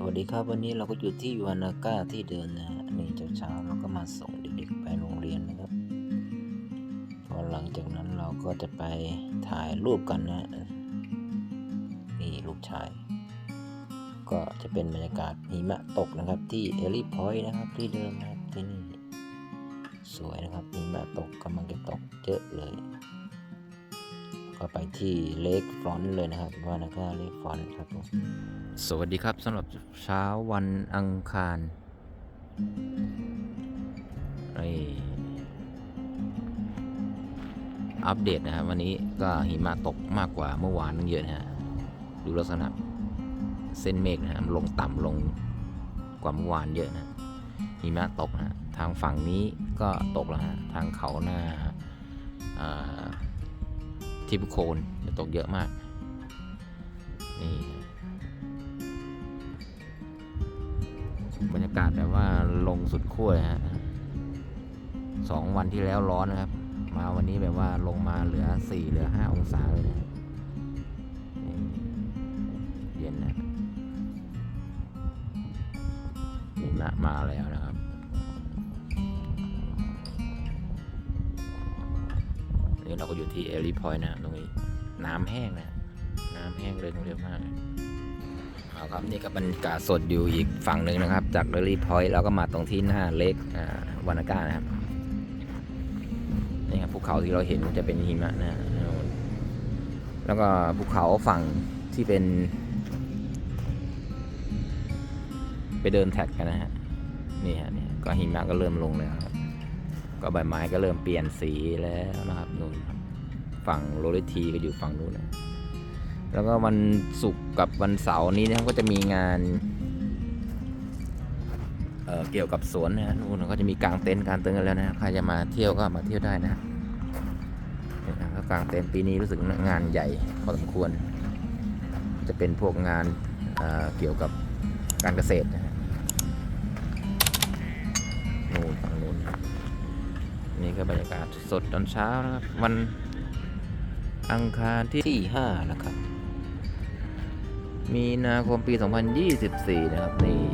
สวัสดีครับวันนี้เราก็อยู่ที่วานาก้าที่เดินนะฮะนี่เช้าๆเราก็มาส่งเด็กๆไปโรงเรียนนะครับ พอหลังจากนั้นเราก็จะไปถ่ายรูปกันนะนี่ลูกชาย ก็จะเป็นบรรยากาศหิมะตกนะครับ ที่เอลิพอยต์นะครับที่เดิมนะครับที่นี่สวยนะครับหิมะตกกำลังจะตกเยอะเลย ก็ไปที่เลกฟรอนต์เลยนะครับวานาก้าเลกฟรอนต์ครับผมสวัสดีครับสำหรับเช้าวันอังคารอัปเดตนะครับ วันนี้ก็หิมะตกมากกว่าเมื่อวานนึงเยอะนะฮะดูลักษณะเส้นเมฆนะฮะลงต่ำลงกว่าเมื่อวานเยอะนะหิมะตกนะฮะทางฝั่งนี้ก็ตกแล้วฮะทางเขาหน้าอ่า ทิพโคนจะตกเยอะมาก นี่บรรยากาศแบบว่าลงสุดขั้วเลยฮะสองวันที่แล้วร้อนนะครับ มาวันนี้แบบว่าลงมาเหลือสี่เหลือห้าองศาเลยนะเย็นนะหิมะมาแล้วนะครับ นี่เราก็อยู่ที่เอลิพอยต์นะตรงนี้น้ำแห้งนะ น้ำแห้งเลยเร็วมากเอาครับนี่ก็บรรยากาศสดอยู่อีกฝั่งหนึ่งนะครับ จากเดลี่พอยต์แล้วก็มาตรงที่หน้าเล็กวานาก้านะครับนี่ครับภูเขาที่เราเห็นจะเป็นหิมะนะแล้วก็ภูเขาฝั่งที่เป็น ไปเดินแท็กกันนะฮะนี่ฮะนี่ก็หิมะก็เริ่มลงแล้วครับ ก็ใบไม้ก็เริ่มเปลี่ยนสีแล้วนะครับนู่นฝั่งโรลิทีก็อยู่ฝั่งนู้นนะแล้วก็วันศุกร์กับวันเสาร์นี้นะก็จะมีงานเเกี่ยวกับสวนนะนู่นก็จะมีกางเต็นท์กางเต็นท์กันแล้วนะใครจะมาเที่ยวก็มาเที่ยวได้นะเนี่ยนะครับกางเต็นท์ปีนี้รู้สึกงานใหญ่พอสมควร จะเป็นพวกงานเเกี่ยวกับการเกษตรนะ นี่ก็บรรยากาศสดตอนเช้านะครับ วันอังคารที่5นะครับ มีนาคมปี 2024 นะครับนี่